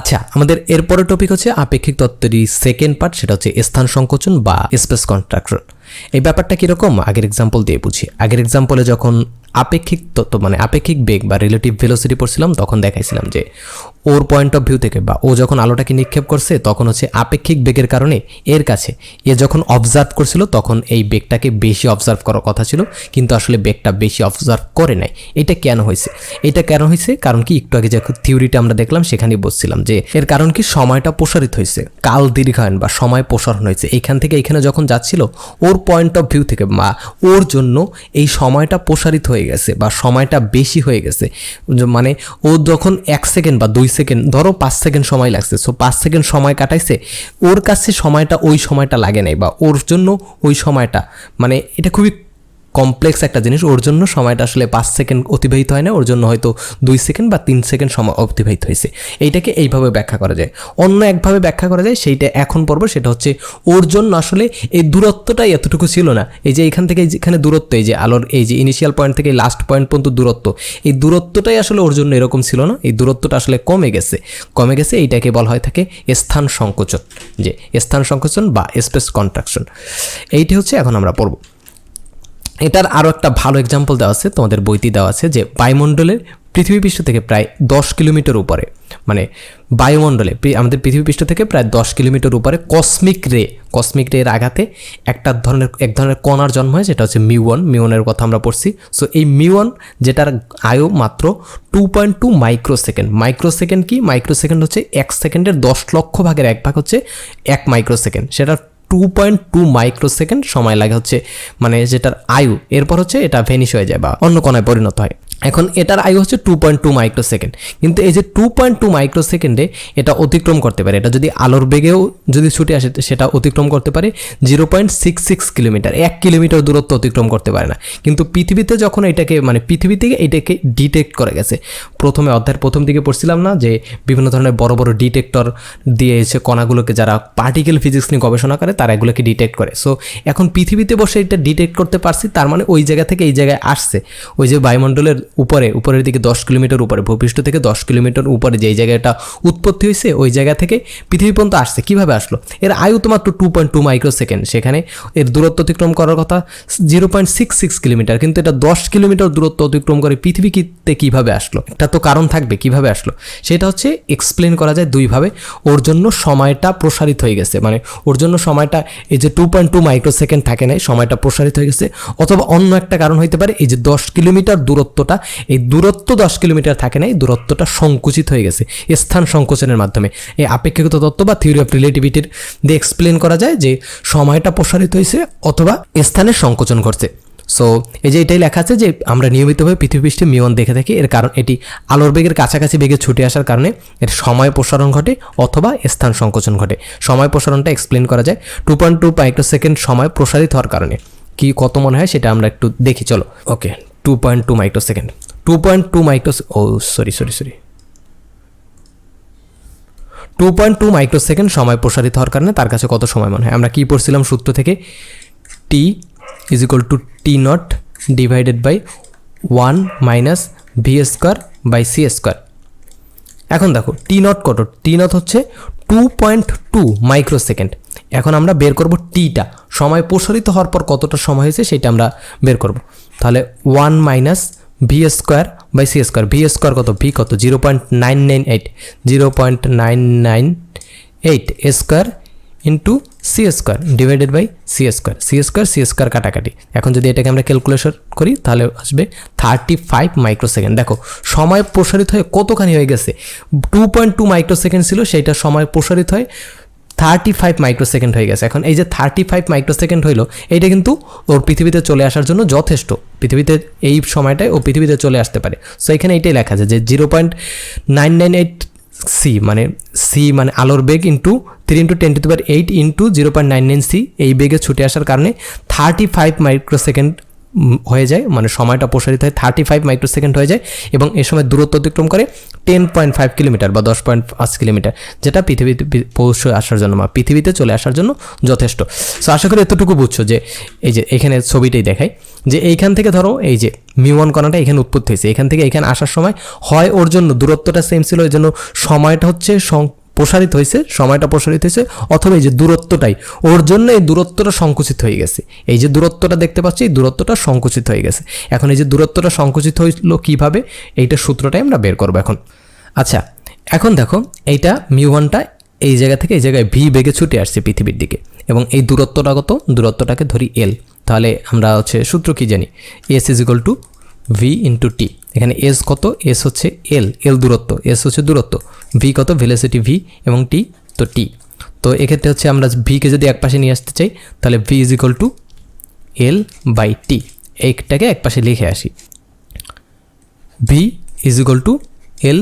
আচ্ছা আমাদের এরপরের টপিক হচ্ছে আপেক্ষিক তত্ত্বেরই সেকেন্ড পার্ট সেটা হচ্ছে স্থান সংকোচন বা স্পেস কন্ট্রাকশন এই ব্যাপারটা কীরকম? আগের এক্সাম্পল দিয়ে বুঝি। আগের এক্সাম্পলে যখন আপেক্ষিক তত্ত্ব মানে আপেক্ষিক বেগ বা রিলেটিভ ভেলোসিটি পড়ছিলাম, তখন দেখাইছিলাম যে ওর পয়েন্ট অফ ভিউ থেকে বা ও যখন আলোটাকে নিক্ষেপ করছে, তখন হচ্ছে আপেক্ষিক বেগের কারণে এর কাছে এ যখন অবজার্ভ করছিল, তখন এই বেগটাকে বেশি অবজার্ভ করার কথা ছিল, কিন্তু আসলে বেগটা বেশি অবজার্ভ করে নাই। এটা কেন হয়েছে? এটা কেন হয়েছে? কারণ কি? একটু আগে যে থিওরিটা আমরা দেখলাম, সেখানেই বসছিলাম যে এর কারণ কি? সময়টা প্রসারিত হয়েছে। কাল দীর্ঘায়ন বা সময় প্রসারণ হয়েছে। এইখান থেকে এখানে যখন যাচ্ছিল, ওর পয়েন্ট অফ ভিউ থেকে বা ওর জন্য এই সময়টা প্রসারিত হয়ে গেছে বা সময়টা বেশি হয়ে গেছে। মানে ও যখন এক সেকেন্ড বা দুই সেকেন্ড ধরো পাঁচ সেকেন্ড সময় লাগছে সো পাঁচ সেকেন্ড সময় কাটাইছে, ওর কাছে সময়টা ওই সময়টা লাগে নাই বা ওর জন্য ওই সময়টা মানে এটা খুবই কমপ্লেক্স একটা জিনিস, ওর জন্য সময়টা আসলে পাঁচ সেকেন্ড অতিবাহিত হয় না, ওর জন্য হয়তো দুই সেকেন্ড বা তিন সেকেন্ড সময় অতিবাহিত হয়েছে। এইটাকে এইভাবে ব্যাখ্যা করা যায়। অন্য একভাবে ব্যাখ্যা করা যায়, সেইটা এখন পর্ব, সেটা হচ্ছে ওর জন্য আসলে এই দূরত্বটাই এতটুকু ছিল না। এই যে এখান থেকে যেখানে দূরত্ব, এই যে আলোর, এই যে ইনিশিয়াল পয়েন্ট থেকে লাস্ট পয়েন্ট পর্যন্ত দূরত্ব, এই দূরত্বটাই আসলে ওর জন্য এরকম ছিল না। এই দূরত্বটা আসলে কমে গেছে। কমে গেছে, এইটাকে বলা হয় থাকে স্থান সংকোচন। যে স্থান সংকোচন বা স্পেস কন্ট্রাকশন এইটি হচ্ছে এখন আমরা পড়ব। এটার আরও একটা ভালো এক্সাম্পল দেওয়া আছে, তোমাদের বইতে দেওয়া আছে যে বায়ুমণ্ডলের পৃথিবী পৃষ্ঠ থেকে প্রায় দশ কিলোমিটার উপরে মানে বায়ুমণ্ডলে আমাদের পৃথিবী পৃষ্ঠ থেকে প্রায় দশ কিলোমিটার উপরে কসমিক রে কসমিক রে আঘাতে একটা ধরনের, এক ধরনের কণার জন্ম হয়, যেটা হচ্ছে মিউন মিউনের কথা আমরা পড়ছি। সো এই মিউন যেটার আয়ু মাত্র two point two micro second micro second কি? মাইক্রো সেকেন্ড হচ্ছে এক সেকেন্ডের দশ লক্ষ ভাগের এক ভাগ হচ্ছে এক মাইক্রো সেকেন্ড সেটা two point two micro second সময় লাগে হচ্ছে মানে যেটার আয়ু, এরপর হচ্ছে এটা ভেনিশ হয়ে যায় বা অন্য কোনায় পরিণত হয়। এখন এটার আয়ু হচ্ছে two point two micro second কিন্তু এই যে টু পয়েন্ট টু মাইক্রো সেকেন্ডে এটা অতিক্রম করতে পারে। এটা যদি আলোর বেগেও যদি ছুটে আসে, সেটা অতিক্রম করতে পারে। Zero point six six kilometre, এক কিলোমিটার দূরত্ব অতিক্রম করতে পারে না। কিন্তু পৃথিবীতে যখন এটাকে মানে পৃথিবী থেকে এটাকে ডিটেক্ট করে গেছে, প্রথমে অধ্যায়ের প্রথম দিকে পড়ছিলাম না যে বিভিন্ন ধরনের বড় বড় ডিটেক্টর দিয়ে এসে কণাগুলোকে যারা পার্টিকেল ফিজিক্স নিয়ে গবেষণা করে, তারা এগুলোকে ডিটেক্ট করে। সো এখন পৃথিবীতে বসে এটা ডিটেক্ট করতে পারছি, তার মানে ওই জায়গা থেকে এই জায়গায় আসছে। ওই যে বায়ুমণ্ডলের উপরে, উপরের দিকে দশ কিলোমিটার উপরে, ভূপৃষ্ঠ থেকে দশ কিলোমিটার উপরে যেই জায়গাটা উৎপত্তি হয়েছে, ওই জায়গা থেকে পৃথিবী পর্যন্ত আসছে। কীভাবে আসলো? এর আয়ু তো মাত্র two point two micro second সেখানে এর দূরত্ব অতিক্রম করার কথা zero point six six kilometre. কিন্তু এটা দশ কিলোমিটার দূরত্ব অতিক্রম করে পৃথিবীতে কীভাবে আসলো? এটা তো কারণ থাকবে, কীভাবে আসলো? সেটা হচ্ছে এক্সপ্লেন করা যায় দুইভাবে। ওর জন্য সময়টা প্রসারিত হয়ে গেছে। মানে ওর জন্য সময়টা এই যে two point two micro second থাকে নাই, সময়টা প্রসারিত হয়ে গেছে। অথবা অন্য একটা কারণ হইতে পারে, এই যে দশ কিলোমিটার দূরত্বটা এই দূরত্ব দশ কিলোমিটার থাকে নাই দূরত্বটা সংকুচিত হয়ে গেছে স্থান সংকোচনের মাধ্যমে। এই আপেক্ষিকতা তত্ত্ব বা থিওরি অফ রিলেটিভিটির দিয়ে এক্সপ্লেন করা যায় যে সময়টা প্রসারিত হয়েছে অথবা স্থানের সংকোচন ঘটছে। সো এই যে এটাই লেখা আছে যে আমরা নিয়মিতভাবে পৃথিবী পৃষ্ঠে মিয়ন দেখে থাকি, এর কারণ এটি আলোর বেগের কাছাকাছি বেগে ছুটে আসার কারণে এর সময় প্রসারণ ঘটে অথবা স্থান সংকোচন ঘটে। সময় প্রসারণটা এক্সপ্লেন করা যায় two point two micro second সময় প্রসারিত হওয়ার কারণে। কি কত মনে হয় সেটা আমরা একটু দেখি, চলো। Okay two point two micro second two point two micro oh sorry sorry sorry two point two micro second সময় প্রসারিত হওয়ার কারণে তার কাছে কত সময় মনে হয়? আমরা কি পড়ছিলাম সূত্র থেকে? T is equal to T naught divided by one minus V square by C square এখন দেখো টি নট কত? টি নট হচ্ছে two point two micro second এখন আমরা বের করব টিটা সময় প্রসারিত হওয়ার পর কতটা সময় হয়েছে সেটা আমরা বের করব। তাহলে one minus V square by C square. V square কত? ভি কত? Zero point nine nine eight. Zero point nine nine eight square into C square divided by C square. C square C square কাটাকাটি। এখন যদি এটাকে আমরা calculation করি, তাহলে আসবে থার্টি ফাইভ মাইক্রো সেকেন্ড দেখো, সময় প্রসারিত হয়ে কতখানি হয়ে গেছে? Two point two micro second ছিল, সেইটা সময় প্রসারিত হয় থার্টি ফাইভ মাইক্রো সেকেন্ড হয়ে গেছে। এখন এই যে থার্টি ফাইভ মাইক্রো সেকেন্ড হইল, এইটা কিন্তু ওর পৃথিবীতে চলে আসার জন্য যথেষ্ট। পৃথিবীতে এই সময়টায় ও পৃথিবীতে চলে আসতে পারে। সো এখানে এটাই লেখা আছে যে zero point nine nine eight C মানে সি মানে আলোর বেগ into three into ten to power eight into zero point nine nine C এই বেগে ছুটে আসার কারণে thirty five micro second um, হয়ে যায় মানে সময়টা প্রসারিত হয় থার্টি ফাইভ মাইক্রোসেকেন্ড হয়ে যায় এবং এ সময় দূরত্ব অতিক্রম করে টেন পয়েন্ট ফাইভ কিলোমিটার বা দশ পয়েন্ট পাঁচ কিলোমিটার যেটা পৃথিবীতে পৌঁছে আসার জন্য বা পৃথিবীতে চলে আসার জন্য যথেষ্ট। সো আশা করি এতটুকু বুঝছ যে, এই যে এখানে ছবিটাই দেখায় যে এইখান থেকে ধরো এই যে মিউন কণাটা এখানে উৎপত্তি হয়েছে, এখান থেকে এখানে আসার সময় হয় ওর জন্য, দূরত্বটা সেম ছিল ওই জন্য সময়টা হচ্ছে প্রসারিত হয়েছে, সময়টা প্রসারিত হয়েছে, অথবা এই যে দূরত্বটাই, ওর জন্য এই দূরত্বটা সংকুচিত হয়ে গেছে। এই যে দূরত্বটা দেখতে পাচ্ছি, এই দূরত্বটা সংকুচিত হয়ে গেছে। এখন এই যে দূরত্বটা সংকুচিত হইল কীভাবে, এইটা সূত্রটাই আমরা বের করব এখন। আচ্ছা এখন দেখো, এইটা মিউওয়ানটা এই জায়গা থেকে এই জায়গায় ভি বেগে ছুটে আসছে পৃথিবীর দিকে। এবং এই দূরত্বটা কত? দূরত্বটাকে ধরি এল। তাহলে আমরা হচ্ছে সূত্র কি জানি? S is equal to V into T. এখানে এস কত? এস হচ্ছে এল। এল দূরত্ব। এস হচ্ছে দূরত্ব। ভি কত? ভেলোসিটি ভি এবং টি তো টি তো এক্ষেত্রে হচ্ছে আমরা ভিকে যদি এক পাশে নিয়ে আসতে চাই, তাহলে V is equal to L by T এইটাকে এক পাশে লিখে আসি। V is equal to L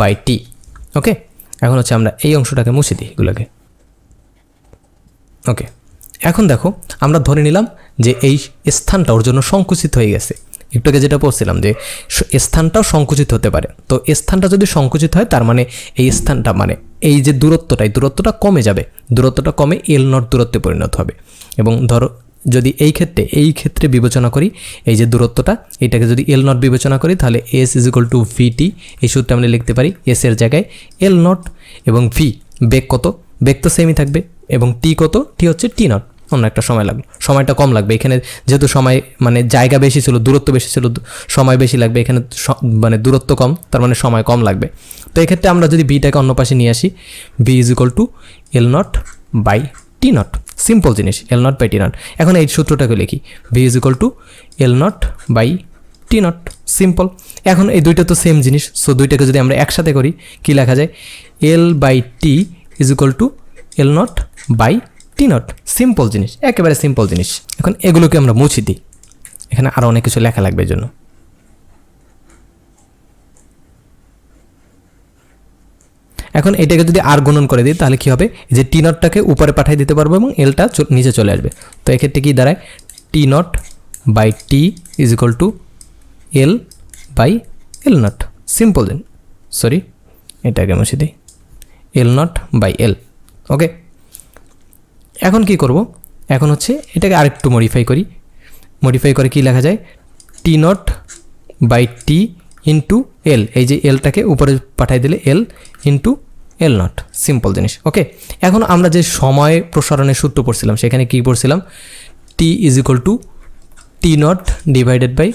by T okay এখন হচ্ছে আমরা এই অংশটাকে মুছে দিই এগুলোকে। ওকে এখন দেখো, আমরা ধরে নিলাম যে এই স্থানটা ওর জন্য সংকুচিত হয়ে গেছে। একটু আগে যেটা বলছিলাম যে স্থানটাও সংকুচিত হতে পারে। তো স্থানটা যদি সংকুচিত হয়, তার মানে এই স্থানটা মানে এই যে দূরত্বটা, এই দূরত্বটা কমে যাবে। দূরত্বটা কমে এল নট দূরত্বে পরিণত হবে। এবং ধরো যদি এই ক্ষেত্রে এই ক্ষেত্রে বিবেচনা করি, এই যে দূরত্বটা, এটাকে যদি এল নট বিবেচনা করি, তাহলে S is equal to VT এই সূত্রে আমরা লিখতে পারি এস এর জায়গায় এল নট এবং ভি, বেগ কত? বেগ তো সেমই থাকবে। এবং টি কত? টি হচ্ছে টি নট। অন্য একটা সময় লাগল সময়টা কম লাগবে। এখানে যেহেতু সময় মানে জায়গা বেশি ছিল, দূরত্ব বেশি ছিল, সময় বেশি লাগবে। এখানে মানে দূরত্ব কম, তার মানে সময় কম লাগবে। তো এক্ষেত্রে আমরা যদি বিটাকে অন্য পাশে নিয়ে আসি V is equal to L naught by T naught simple জিনিস L naught by T naught এখন এই সূত্রটাকে লিখি। V is equal to L naught by T naught simple এখন এই দুইটা তো সেম জিনিস। সো দুইটাকে যদি আমরা একসাথে করি, কি লেখা যায়? L by T is equal to L naught by T naught simple জিনিস, একেবারে সিম্পল জিনিস। এখন এগুলোকে আমরা মুছি দিই। এখানে আরও অনেক কিছু লেখা লাগবে জন্য। এখন এটাকে যদি আর গুণন করে দিই, তাহলে কি হবে? যে টি নটটাকে উপরে পাঠিয়ে দিতে পারব এবং এলটা নিচে চলে আসবে। তো এক্ষেত্রে কি দাঁড়ায়? T naught by T is equal to L by L naught simple then sorry এটাকে মুছে দিই। এল নট বাই এল ওকে এখন কি করব? এখন হচ্ছে এটাকে আরেকটু মডিফাই করি। মডিফাই করে কি লেখা যায়? T naught by T into L এই যে এলটাকে উপরে পাঠাই দিলে L into L naught simple জিনিস। ওকে এখন আমরা যে সময় প্রসারণের সূত্র পড়ছিলাম, সেখানে কি পড়ছিলাম? T is equal to T naught divided by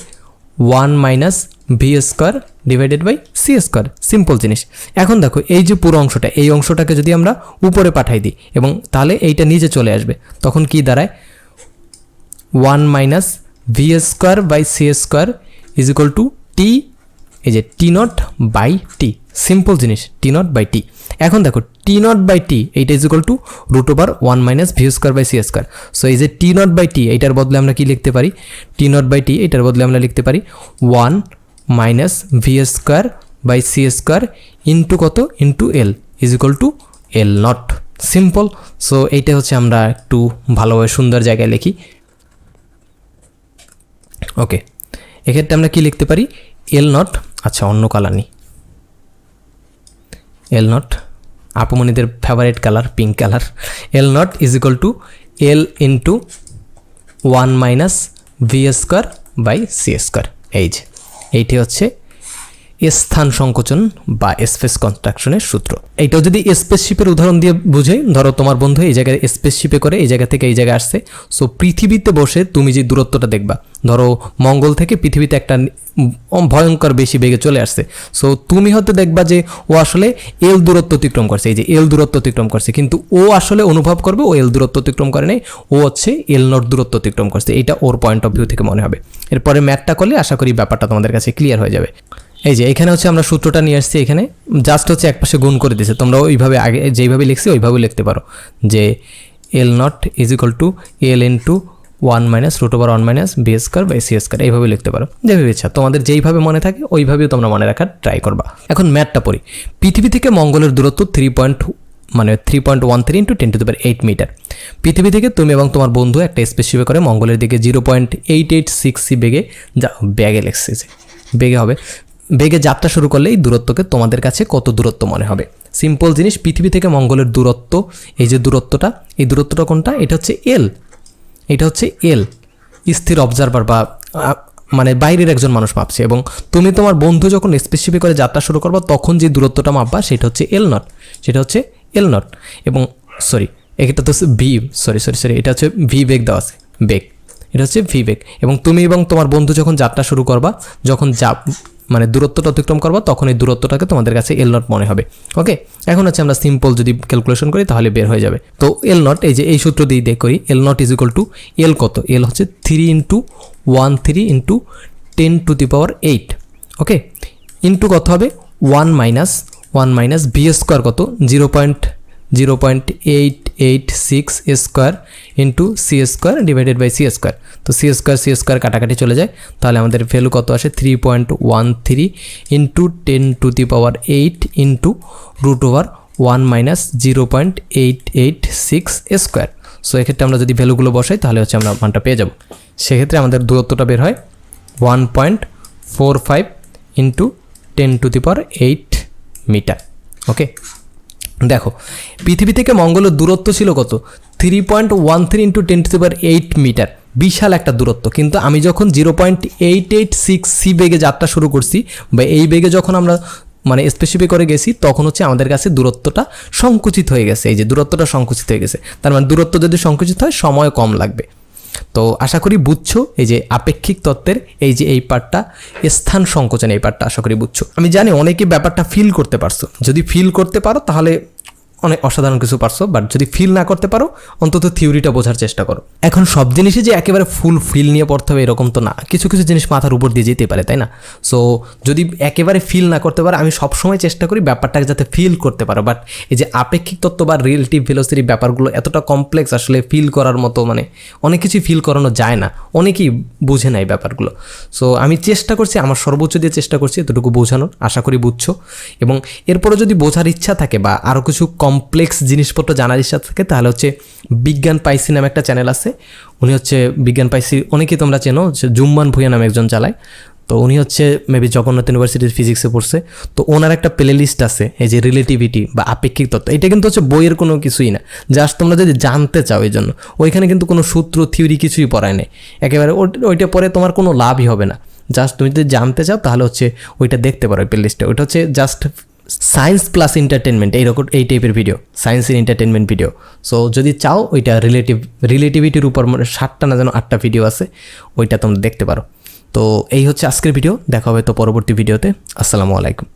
one minus V square divided by C square simple জিনিস। এখন দেখো, এই যে পুরো অংশটা, এই অংশটাকে যদি আমরা উপরে পাঠাই দিই এবং তাহলে এইটা নিচে চলে আসবে, তখন কি দাঁড়ায়? One minus V square by C square is equal to T এই যে T naught by T simple জিনিস টি নট বাই টি এখন দেখো টি নট বাই টি এইটা is equal to root over one minus V square by C square so এই যে T not by টি এইটার বদলে আমরা কি লিখতে পারি? টি নট বাই টি এটার বদলে আমরা লিখতে পারি one minus V square by C square into কত? Into L is equal to L naught simple so এইটা হচ্ছে আমরা একটু ভালোভাবে সুন্দর জায়গায় লিখি। ওকে এক্ষেত্রে আমরা কি লিখতে পারি? এল নট আচ্ছা অন্য কালার নিই L not আপুমণিদের favourite colour pink colour L naught is equal to L into one minus V square by C square এই যে। এইটি হচ্ছে স্থান সংকোচন বা স্পেস কনস্ট্রাকশনের সূত্র। এইটাও যদি স্পেসশিপের উদাহরণ দিয়ে বুঝে, ধরো তোমার বন্ধু এই জায়গায় স্পেসশিপে করে এই জায়গা থেকে এই জায়গায় আসছে সো পৃথিবীতে বসে তুমি যে দূরত্বটা দেখবা, ধরো মঙ্গল থেকে পৃথিবীতে একটা ভয়ঙ্কর বেশি বেগে চলে আসছে সো তুমি হয়তো দেখবা যে ও আসলে এল দূরত্ব অতিক্রম করছে, এই যে এল দূরত্ব অতিক্রম করছে, কিন্তু ও আসলে অনুভব করবে ও এল দূরত্ব অতিক্রম করে নাই, ও হচ্ছে এল নট দূরত্ব অতিক্রম করছে, এটা ওর পয়েন্ট অফ ভিউ থেকে মনে হবে। এরপরে ম্যাথটা করলে আশা করি ব্যাপারটা তোমাদের কাছে ক্লিয়ার হয়ে যাবে। এই যে, এখানে হচ্ছে আমরা সূত্রটা নিয়ে আসছি এখানে। জাস্ট হচ্ছে একপাশে গুণ করে দিয়েছে তোমরা ওইভাবে আগে, যেইভাবে লিখছি ওইভাবে লিখতে পারো। যে L naught is equal to L into one minus root over one minus V square by C square এইভাবে লিখতে পারো। যেভাবে ইচ্ছা তোমাদের যেইভাবে মনে থাকে, ওইভাবেও তোমরা মনে রাখার ট্রাই করবা। এখন ম্যাথটা পড়ি। পৃথিবী থেকে মঙ্গলের দূরত্ব থ্রি পয়েন্ট মানে three point one three into ten to the power eight metre পৃথিবী থেকে তুমি এবং তোমার বন্ধু একটা স্পেসিফিক করে মঙ্গলের দিকে zero point eight eight six C বেগে, যা ব্যাগে লেগছে বেগে হবে। বেগে যাত্রা শুরু করলে এই দূরত্বকে তোমাদের কাছে কত দূরত্ব মনে হবে। সিম্পল জিনিস, পৃথিবী থেকে মঙ্গলের দূরত্ব, এই যে দূরত্বটা, এই দূরত্বটা কোনটা? এটা হচ্ছে এল এটা হচ্ছে এল স্থির অবজারভার বা মানে বাইরের একজন মানুষ মাপছে এবং তুমি তোমার বন্ধু যখন স্পেসিফিক করে যাত্রা শুরু করবা, তখন যে দূরত্বটা মাপবা, সেটা হচ্ছে এল নট সেটা হচ্ছে এল নট এবং সরি এটা তো ভি সরি সরি সরি এটা হচ্ছে ভি বেগ দেওয়া আছে, বেগ। এটা হচ্ছে ভি বেগ। এবং তুমি এবং তোমার বন্ধু যখন যাত্রা শুরু করবা, যখন যা মানে দূরত্বটা অতিক্রম করবা, তখন এই দূরত্বটাকে তোমাদের কাছে এল নট মনে হবে। ওকে এখন হচ্ছে আমরা সিম্পল যদি ক্যালকুলেশন করি, তাহলে বের হয়ে যাবে। তো এল নট এই যে এই সূত্র দিয়ে দেখ করি L naught is equal to L কত? এল হচ্ছে three into one three into ten to the power eight okay into কত হবে? One minus one minus V square কত? Zero point zero point eight eight six square into C square divided by C square তো C square C square কাটাকাটি চলে যায়। তাহলে আমাদের value কত আসে? Three point one three into ten to the power eight into root over one minus zero point eight eight six square so এক্ষেত্রে আমরা যদি ভ্যালুগুলো বসাই, তাহলে হচ্ছে আমরা মানটা পেয়ে যাব। সেক্ষেত্রে আমাদের দূরত্বটা বের হয় one point four five into ten to the power eight metre okay দেখো, পৃথিবী থেকে মঙ্গলের দূরত্ব ছিল কত? Three point one three into ten to power eight metre বিশাল একটা দূরত্ব। কিন্তু আমি যখন zero point eight eight six C বেগে যাত্রা শুরু করছি, বা এই বেগে যখন আমরা মানে স্পেসিফিক করে গেছি, তখন হচ্ছে আমাদের কাছে দূরত্বটা সংকুচিত হয়ে গেছে। এই যে দূরত্বটা সংকুচিত হয়ে গেছে। তার মানে দূরত্ব যদি সংকুচিত হয়, সময় কম লাগবে। তো আশা করি বুঝছ এই যে আপেক্ষিক তত্ত্বের এই যে এই পার্টটা, স্থান সংকোচন এই পার্টটা, আশা করি বুঝছ। আমি জানি অনেকে ব্যাপারটা ফিল করতে পারছ। যদি ফিল করতে পারো, তাহলে অনেক অসাধারণ কিছু পারছ বাট যদি ফিল না করতে পারো, অন্তত থিওরিটা বোঝার চেষ্টা করো। এখন সব জিনিসই যে একেবারে ফুল ফিল নিয়ে পড়তে হবে এরকম তো না। কিছু কিছু জিনিস মাথার উপর দিয়ে যেতে পারে, তাই না? সো যদি একেবারে ফিল না করতে পারো, আমি সবসময় চেষ্টা করি ব্যাপারটাকে যাতে ফিল করতে পারো। বাট এই যে আপেক্ষিক তত্ত্ব বা রিলেটিভ ভেলোসিটি ব্যাপারগুলো এতটা কমপ্লেক্স আসলে ফিল করার মতো মানে অনেক কিছুই ফিল করানো যায় না। অনেকেই বুঝে নেয় ব্যাপারগুলো। সো আমি চেষ্টা করছি, আমার সর্বোচ্চ দিয়ে চেষ্টা করছি এতটুকু বোঝানোর, আশা করি বুঝছ। এবং এরপরে যদি বোঝার ইচ্ছা থাকে বা আরও কিছু কমপ্লেক্স জিনিসপত্র জানার ইচ্ছা থাকে, তাহলে হচ্ছে বিজ্ঞান পাইসি নামে একটা চ্যানেল আছে। উনি হচ্ছে বিজ্ঞান পাইসি অনেকেই তোমরা চেনো? জুম্মান ভুইয়া নামে একজন চালায়। তো উনি হচ্ছে মেবি জগন্নাথ ইউনিভার্সিটির ফিজিক্সে পড়ছে। তো ওনার একটা প্লে লিস্ট আছে, এই যে রিলেটিভিটি বা আপেক্ষিক তত্ত্ব। এটা কিন্তু হচ্ছে বইয়ের কোনো কিছুই না। জাস্ট তোমরা যদি জানতে চাও এই জন্য। ওইখানে কিন্তু কোনো সূত্র থিওরি কিছুই পড়ায় নেই। একেবারে ওইটা পরে তোমার কোনো লাভই হবে না। জাস্ট তুমি যদি জানতে চাও, তাহলে হচ্ছে ওইটা দেখতে পারো প্লে লিস্টে ওইটা হচ্ছে জাস্ট সায়েন্স প্লাস এন্টারটেনমেন্ট এইরকম এই টাইপের video science in entertainment video so যদি চাও, ওইটা রিলেটিভ রিলেটিভিটির উপর মানে সাতটা না যেন আটটা ভিডিও আছে, ওইটা তোমরা দেখতে পারো। তো, এই হচ্ছে আজকের ভিডিও দেখা হবে তো পরবর্তী ভিডিওতে আসসালামু আলাইকুম।